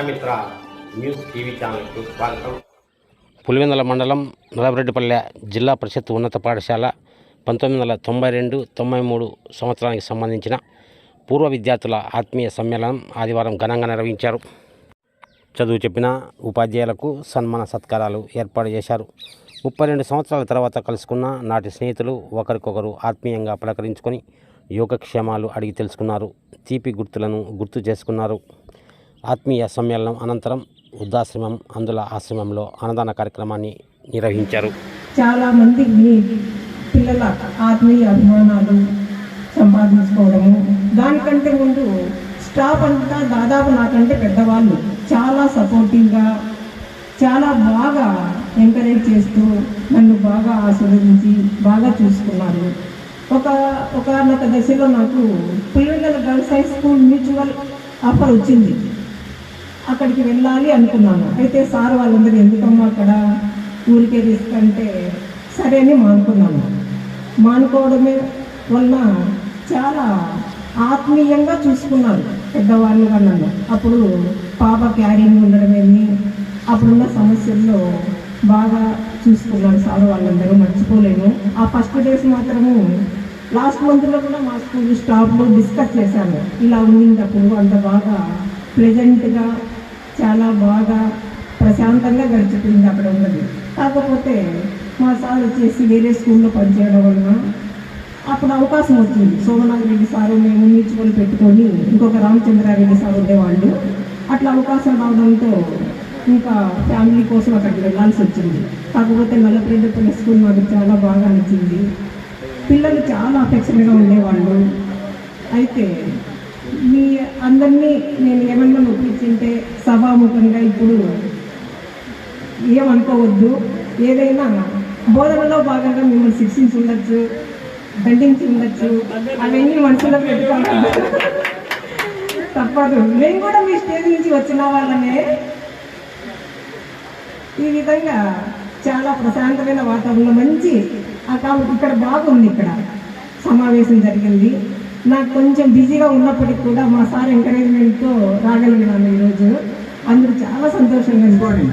Prajamitra news TV ఛానల్కు స్వాగతం. పులివెందుల మండలం నలభరెడ్డిపల్లె జిల్లా పరిషత్ ఉన్నత పాఠశాల పంతొమ్మిది వందల తొంభై రెండు తొంభై మూడు సంవత్సరానికి సంబంధించిన పూర్వ విద్యార్థుల ఆత్మీయ సమ్మేళనం ఆదివారం ఘనంగా నిర్వహించారు. చదువు చెప్పిన ఉపాధ్యాయులకు సన్మాన సత్కారాలు ఏర్పాటు చేశారు. ముప్పై రెండు సంవత్సరాల తర్వాత కలుసుకున్న నాటి స్నేహితులు ఒకరికొకరు ఆత్మీయంగా పలకరించుకొని యోగక్షేమాలు అడిగి తెలుసుకున్నారు. తీపి గుర్తులను గుర్తు చేసుకున్నారు. ఆత్మీయ సమ్మేళనం అనంతరం వృద్ధాశ్రమం అందుల ఆశ్రమంలో అన్నదాన కార్యక్రమాన్ని నిర్వహించారు. చాలా మంది మీ పిల్లల ఆత్మీయ అభిమానాలు సంపాదించుకోవడము దానికంటే ముందు స్టాఫ్ అంతా దాదాపు నాకంటే పెద్దవాళ్ళు. చాలా సపోర్టివ్గా చాలా బాగా ఎంకరేజ్ చేస్తూ నన్ను బాగా ఆశీర్వదించి బాగా చూసుకున్నారు. ఒక ఒకనొక దశలో నాకు పిల్లల girls high school mutual offer వచ్చింది. అక్కడికి వెళ్ళాలి అనుకున్నాను. అయితే సార్ వాళ్ళందరూ ఎందుకమ్మా అక్కడ ఊరికే రిస్క్ అంటే సరే అని మానుకున్నాను మానుకోవడమే వలన చాలా ఆత్మీయంగా చూసుకున్నారు పెద్దవాళ్ళుగా నన్ను. అప్పుడు పాప క్యారింగ్ ఉండడమేమి అప్పుడున్న సమస్యల్లో బాగా చూసుకున్నారు సార్ వాళ్ళందరూ మర్చిపోలేను. ఆ ఫస్ట్ డేస్ మాత్రము లాస్ట్ మంత్లో కూడా మా స్కూల్ స్టాఫ్లో డిస్కస్ చేశాను ఇలా ఉండింది అప్పుడు అంత బాగా ప్లెజెంట్గా చాలా బాగా ప్రశాంతంగా గడిచిపోయింది అక్కడ ఉన్నది. కాకపోతే మా సార్ వచ్చేసి వేరే స్కూల్లో పనిచేయడం వలన అప్పుడు అవకాశం వచ్చింది. సోమనాథ్ రెడ్డి సారు మేము మ్యూచువల్ పెట్టుకొని ఇంకొక రామచంద్రారెడ్డి సార్ ఉండేవాళ్ళు. అట్లా అవకాశం రావడంతో ఇంకా ఫ్యామిలీ కోసం అక్కడికి వెళ్ళాల్సి వచ్చింది. కాకపోతే నల్లపరెడ్డిపల్లి స్కూల్ మాకు చాలా బాగా నచ్చింది. పిల్లలు చాలా అఫెక్షన్గా ఉండేవాళ్ళు. అయితే మీ అందరినీ నేను ఏమన్నా నొప్పించింటే సభాముఖంగా ఇప్పుడు ఏమనుకోవద్దు. ఏదైనా బోధనలో భాగంగా మిమ్మల్ని శిక్షించి ఉండొచ్చు దండించి ఉండొచ్చు. అవన్నీ మనసులో పెట్టుకోవాలి తప్పదు. మేము కూడా మీ స్టేజ్ నుంచి వచ్చిన వాళ్ళమే ఈ విధంగా చాలా ప్రశాంతమైన వాతావరణం. మంచి ఆ కాబట్టి ఇక్కడ బాగుంది ఇక్కడ. సమావేశం జరిగింది. నాకు కొంచెం బిజీగా ఉన్నప్పటికీ కూడా మా సార్ ఎంకరేజ్మెంట్తో రాగలిగినాను ఈరోజు అందరూ చాలా సంతోషంగా. చెప్పుకోండి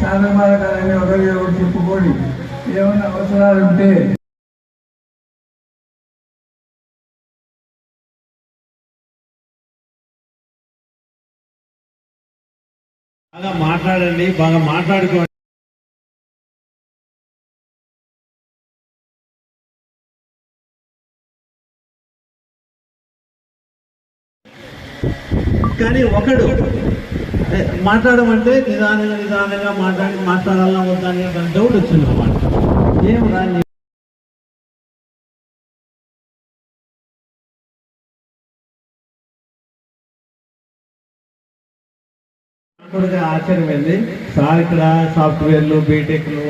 సాధమాలని ఒకరి ఒకరు చెప్పుకోండి ఏమైనా అవసరాలు ఉంటే బాగా మాట్లాడండి బాగా మాట్లాడుకోండి. కానీ ఒకడు మాట్లాడమంటే నిదానంగా నిదానంగా మాట్లాడి మాట్లాడాలన్నా వద్దా అని డౌట్ వచ్చింది అన్నమాట ఏం రాని కూడా ఆశ్చర్యమైంది. సార్ ఇక్కడ సాఫ్ట్వేర్లు బీటెక్లు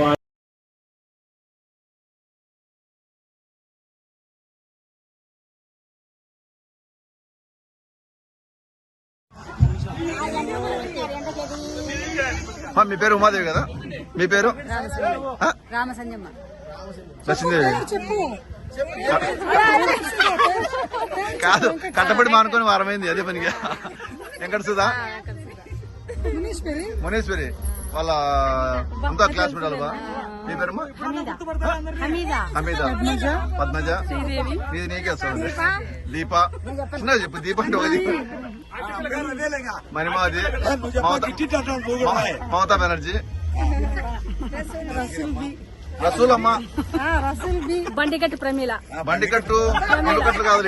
మీ పేరు ఉమాదేవి కదా? మీ పేరు? రామసంజమ్మ. కాదు కట్టబడి మానుకొని వారమైంది అదే పనిగా. వెంకట సుధా మునేశ్వరి? వాళ్ళ అంతా క్లాస్ మేడాలు మీ పేరమ్మా? హమీదా. హమీద. పద్మజ. ఇది నీకే వస్తుంది దీప. చిన్నది చెప్పు దీప అంటే దీప మణిమాది మమత- బెనర్జీ. రసూల్ అమ్మ బండిగట్టి ప్రమీల. బండి కట్టు రెండు కట్లు కాదు